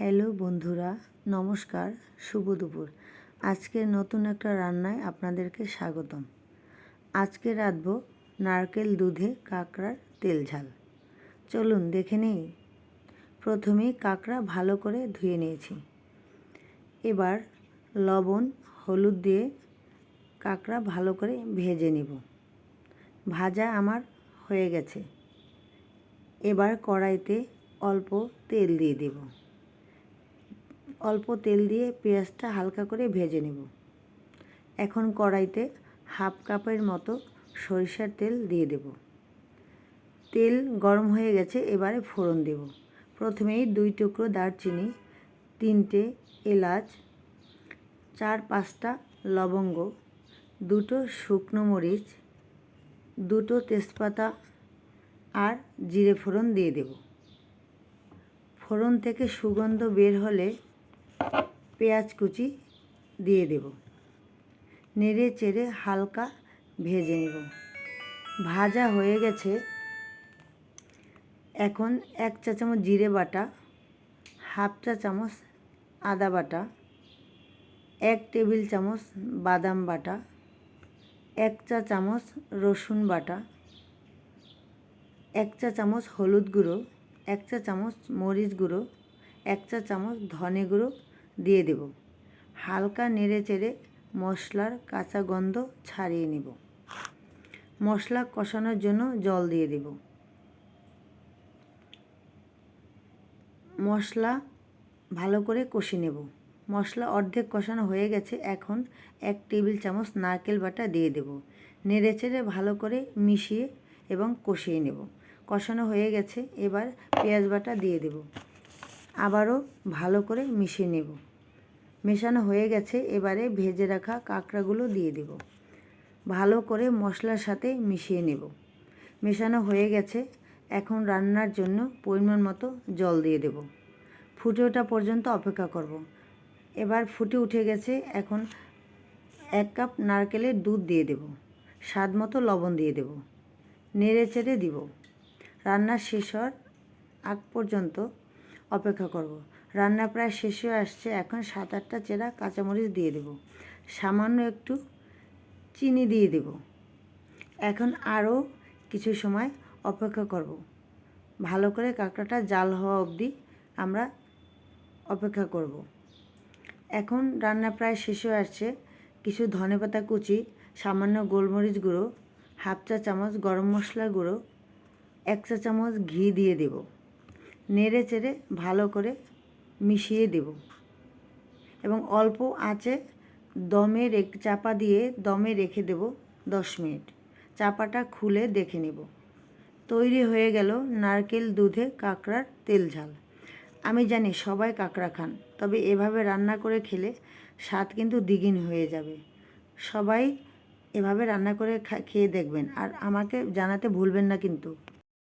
Hello বন্ধুরা, নমস্কার, শুভ দুপুর। আজকের নতুন একটা রান্নায় আপনাদেরকে স্বাগতম। আজকে রাঁধবো নারকেল দুধে কাঁকড়ার তেল ঝাল। চলুন দেখে নেই। প্রথমেই কাঁকড়া ভালো করে ধুয়ে নিয়েছি। এবার লবণ, হলুদ দিয়ে কাঁকড়া ভালো করে ভেজে নেব। ভাজা আমার হয়ে গেছে। এবার কড়াইতে অল্প তেল দিয়ে দেব। অল্প তেল দিয়ে পেঁয়াজটা হালকা করে ভেজে নেব। এখন কড়াইতে হাফ কাপের মতো সরিষার তেল দিয়ে দেব। তেল গরম হয়ে গেছে, এবারে ফোড়ন দেব। প্রথমেই দুই টুকরো দারচিনি, তিনটে এলাচ, চার পাঁচটা লবঙ্গ, দুটো শুকনো মরিচ, দুটো তেজপাতা আর জিরে ফোড়ন দিয়ে দেব। ফোড়ন থেকে সুগন্ধ বের হলে পেঁয়াজ কুচি দিয়ে দেব। নেড়ে চেড়ে হালকা ভেজে নেব। ভাজা হয়ে গেছে। এখন এক চা চামচ জিরে বাটা, হাফ চা চামচ আদা বাটা, এক টেবিল চামচ বাদাম বাটা, এক চা চামচ রসুন বাটা, এক চা চামচ হলুদ গুঁড়ো, এক চা চামচ মরিচ গুঁড়ো, এক চা চামচ ধনে গুঁড়ো দিয়ে দেব। হালকা নেড়ে চেড়ে মশলার কাঁচা গন্ধ ছাড়িয়ে নেব। মশলা কষানোর জন্য জল দিয়ে দেব। মশলা ভালো করে কষে নেব। মশলা অর্ধেক কষানো হয়ে গেছে। এখন এক টেবিল চামচ নারকেল বাটা দিয়ে দেব। নেড়ে চেড়ে ভালো করে মিশিয়ে এবং কষিয়ে নেব। কষানো হয়ে গেছে। এবার পেঁয়াজ বাটা দিয়ে দেব। আবারও ভালো করে মিশিয়ে নেব। মেশানো হয়ে গেছে, এবারে ভেজে রাখা কাঁকড়াগুলো দিয়ে দেব। ভালো করে মশলার সাথে মিশিয়ে নেব। মেশানো হয়ে গেছে, এখন রান্নার জন্য পরিমাণ মতো জল দিয়ে দেব। ফুটে ওঠা পর্যন্ত অপেক্ষা করব। এবার ফুটে উঠে গেছে, এখন এক কাপ নারকেলের দুধ দিয়ে দেব। স্বাদ মতো লবণ দিয়ে দেব। নেড়ে চেড়ে দিব। রান্না শেষ হওয়ার আগ পর্যন্ত অপেক্ষা করব। রান্না প্রায় শেষ হয়ে আসছে, এখন সাত আটটা চেরা কাঁচামরিচ দিয়ে দেব। সামান্য একটু চিনি দিয়ে দেব। এখন আরও কিছু সময় অপেক্ষা করব। ভালো করে কাঁকড়াটা জাল হওয়া অবধি আমরা অপেক্ষা করব। এখন রান্না প্রায় শেষ হয়ে আসছে। কিছু ধনেপাতা কুচি, সামান্য গোলমরিচ গুঁড়ো, হাফ চা চামচ গরম মশলা গুঁড়ো, এক চা চামচ ঘি দিয়ে দেব। নেড়ে চেড়ে ভালো করে মিশিয়ে দেব। এবং অল্প আঁচে দমে রেখে চাপা দিয়ে দমে রেখে দেব দশ মিনিট। চাপাটা খুলে দেখে নেব। তৈরি হয়ে গেল নারকেল দুধে কাঁকড়ার তেল ঝাল। আমি জানি সবাই কাঁকড়া খান, তবে এভাবে রান্না করে খেলে স্বাদ কিন্তু দ্বিগুণ হয়ে যাবে। সবাই এভাবে রান্না করে খেয়ে দেখবেন, আর আমাকে জানাতে ভুলবেন না কিন্তু।